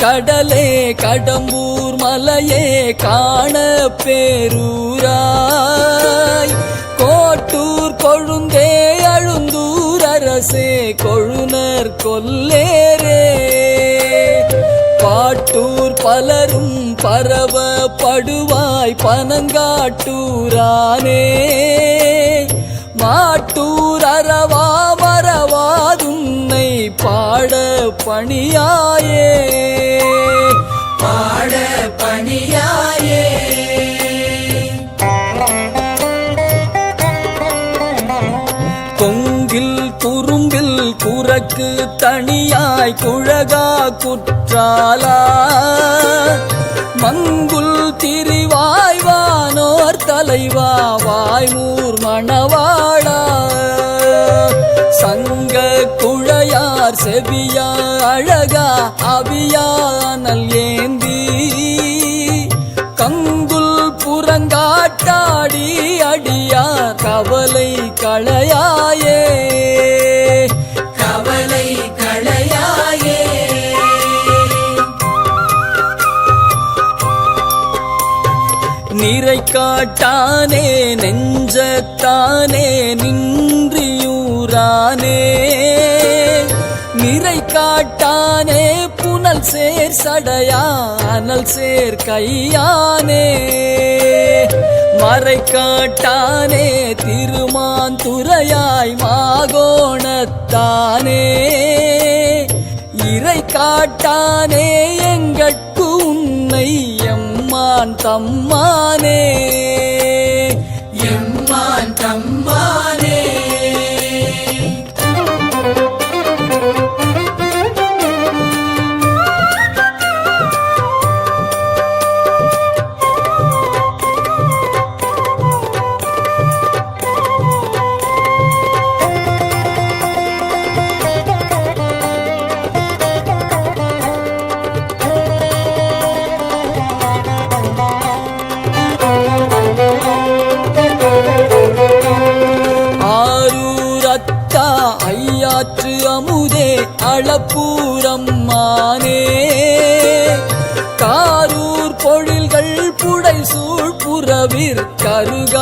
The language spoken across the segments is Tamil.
கடலே கடம்பூர் மலையே காண பேரூராய். கோட்டூர் கொழுந்தே அழுந்தூர் அரசே கொழுனர் கொல்லேரே. பாட்டூர் பலரும் பரவப்படுவாய் பனங்காட்டூரானே. பணியாயே. பாட பணியாயே. கொங்கில் குறும்பில் குரக்கு தனியாய் குழகா குற்றாலா. மங்குல் திரிவாய் வானோர் தலைவா வாய்மூர் மணவாளா செவியா அழகா அவியானல் ஏந்தி. கங்குல் புறங்காட்டாடி அடியார் கவலை களையாயே. கவலை களையாயே. நிறை காட்டானே நெஞ்சத்தானே நின்றியூரானே. நிறை காட்டானே புனல் சேர் சடையா அனல் சேர் கையானே. மறை காட்டானே திருமான் துறையாய் மாகோணத்தானே. இறை காட்டானே எங்கட்கு உன்னை எம்மான் தம்மானே. அமுதே அளப்பூரம்மானே காரூர் பொழில்கள் புடை சூழ் கருகாவூரானே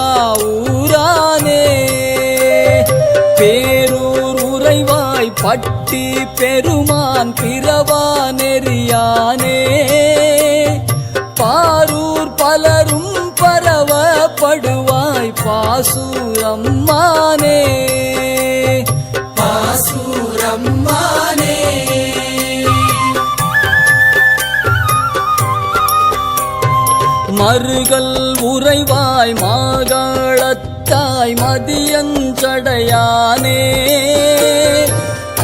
பேரூர் உறைவாய் பட்டி பெருமான் பிறவா நெறியானே. பாரூர் பலரும் பரவப்படுவாய் பாசூரம்மானே பாசூரம்மானே மறுகள் உறைவாய் மாகாளத்தாய் மதியஞ்சடையானே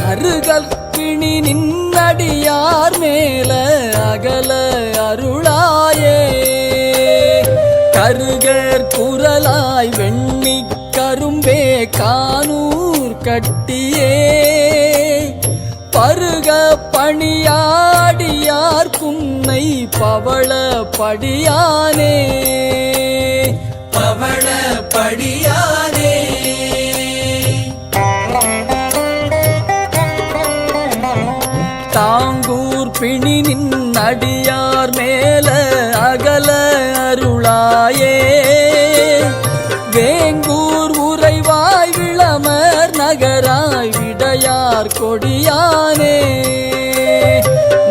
அருகல் கிணி நின்னடியார் மேல அகல அருளாயே. கருகர் குரலாய் வெண்ணி கரும்பே கானூர் கட்டியே. பருக பணியாடியார் குன்னை பவள படியானே. பவள படியானே. தாங்கூர் பிணி நின்னடியார் மேல அகல அருளாயே.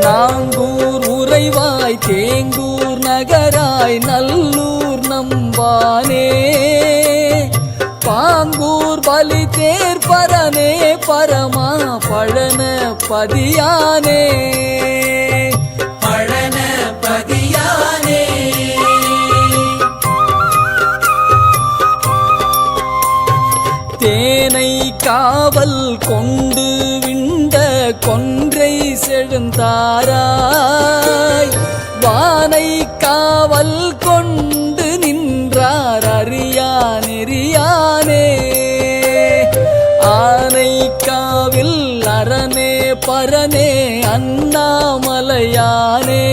நாங்கூர் உறைவாய் தேங்கூர் நகராய் நல்லூர் நம்பானே. பாங்கூர் பலி தேர் பரனே பரமா பழன பதியானே. பழன பதியானே. தேனை காவல் கொண்டு விண்ட கொன்றை செழுந்தாராய் வானை காவல் கொண்டு நின்றார் அறியா நெறியானே ஆனை காவில் அரணே பரனே அண்ணாமலையானே.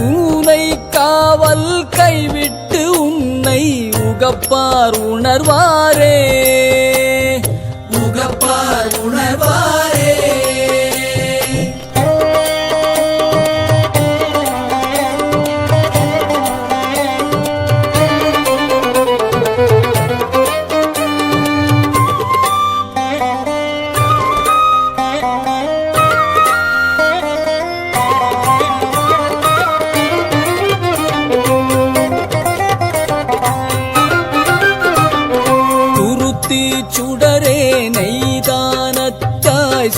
ஊனை காவல் கைவிட்டு உன்னை உகப்பார் உணர்வாரே உகப்பார் உணர்வாரே.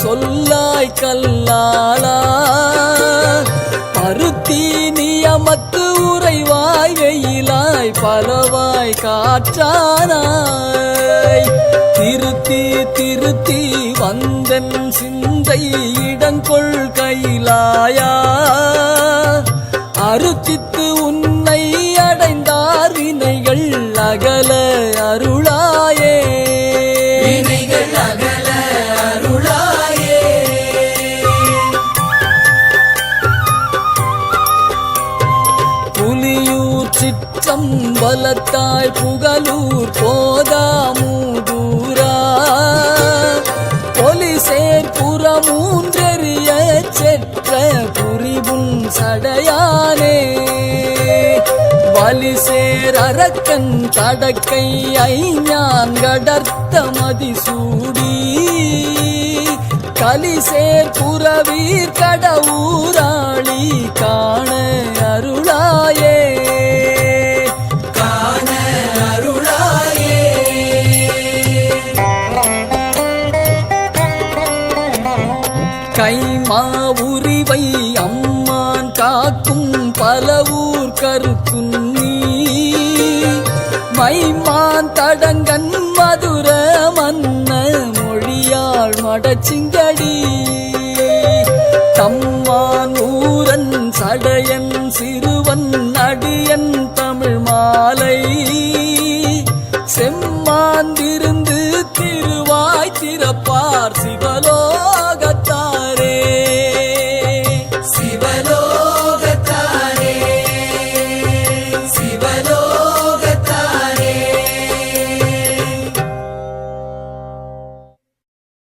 சொல்லாய் கல்லாலா. பருத்தி நியமத்து உறைவாய் வெயிலாய் பலவாய் காற்றானாய். திருத்தி திருத்தி வந்தன் சிந்தை இடங்கொள் கைலாயா அருச்சித்து சிற்றம் வலத்தாய் புகலூர் போதாமூதூரா பொலிசேர் புறமூன்றெறிய செற்ற புரிவும் சடையானே. வலிசேர் அரக்கன் தடக்கை ஐஞான் கடர்த்த மதிசூடி கலிசேர் புறவீர் கடவுராளி கா கைமா உரிவை அம்மான் காக்கும் பலவூர் கருத்துன்னி மைமான் தடங்கன் மதுர மன்ன மொழியாள் மடச்சிங்கடி. தம்மான் ஊரன் சடையன் சிறுவன் அடியன் தமிழ் மாலை. செம்மாந்திருந்து திருவாய் திறப்பார் சிவலோ